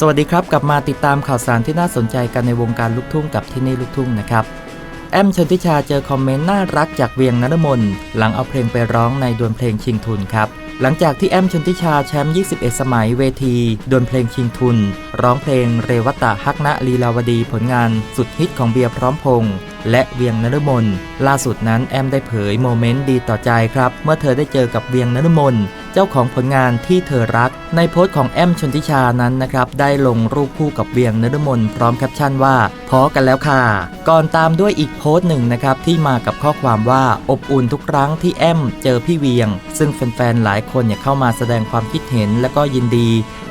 สวัสดีครับ กลับมาติดตามข่าวสารที่น่าสนใจกันในวงการลูกทุ่งกับที่นี่ลูกทุ่งนะครับ แอมชนทิชาเจอคอมเมนต์น่ารักจากเวียงนรมนหลังเอาเพลงไปร้องในดวลเพลงชิงทุนครับ หลังจากที่แอมชนทิชาแชมป์ 21 สมัยเวทีดวลเพลงชิงทุน ร้องเพลงเรวัตะฮักณลีลาวดีผลงานสุดฮิตของเบียร์พร้อมพงษ์และเวียงนรมนล่าสุดนั้นแอมได้เผยโมเมนต์ดีต่อใจครับ เมื่อเธอได้เจอกับเวียงนรมน เจ้าของผลงานที่เธอรัก ในโพสต์ของแอมชนทิชานั้นนะครับได้ลงรูปคู่กับเวียงนรมนพร้อมแคปชั่นว่าพอกันแล้วค่ะ ก่อนตามด้วยอีกโพสต์หนึ่งนะครับที่มากับข้อความว่าอบอุ่นทุกครั้งที่แอมเจอพี่เวียง ซึ่งแฟนๆหลายคนเนี่ยเข้ามาแสดงความคิดเห็นและก็ยินดี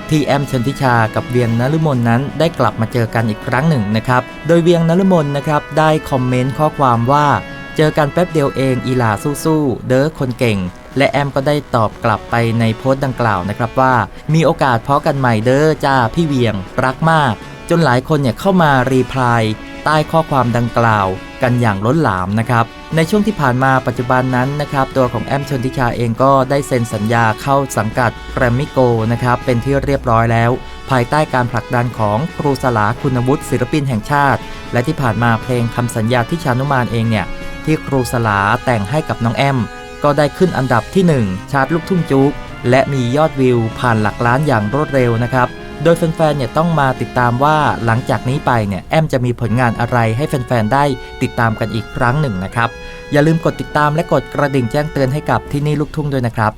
ที่แอมชนทิชากับเวียงนฤมลนั้นได้กลับมาเจอกันอีกครั้งหนึ่งนะครับ โดยเวียงนฤมลนะครับได้คอมเมนต์ข้อความว่า เจอกันแป๊บเดียวเองอีหลาสู้ๆเด้อคนเก่ง และแอมก็ได้ตอบกลับไปในโพสต์ดังกล่าวนะครับว่า มีโอกาสเพาะกันใหม่เด้อจ้าพี่เวียง รักมาก จนหลายคนเนี่ยเข้ามารีพลายใต้ข้อความดังกล่าวกันอย่างล้นหลามนะครับในช่วงที่ผ่านมาปัจจุบันนั้นนะครับตัวของแอมชนทิชาเองก็ได้เซ็นสัญญาเข้าสังกัดแกรมมิโกนะครับเป็นที่เรียบร้อยแล้ว ภายใต้การผลักดันของครูสลาคุณวุฒิศิลปินแห่งชาติ และที่ผ่านมาเพลงคำสัญญาที่ชานุมานเองเนี่ยที่ครูสลาแต่งให้กับน้องแอม ก็ได้ขึ้นอันดับที่ 1 ชาร์ตลูกทุ่งจุกและมียอดวิวผ่านหลักล้านอย่างรวดเร็วนะครับ โดยแฟนๆเนี่ยต้องมาติดตามว่าหลังจากนี้ไปเนี่ยแอมจะมีผลงานอะไรให้แฟนๆได้ติดตามกันอีกครั้งหนึ่งนะครับ อย่าลืมกดติดตามและกดกระดิ่งแจ้งเตือนให้กับที่นี่ลูกทุ่งด้วยนะครับ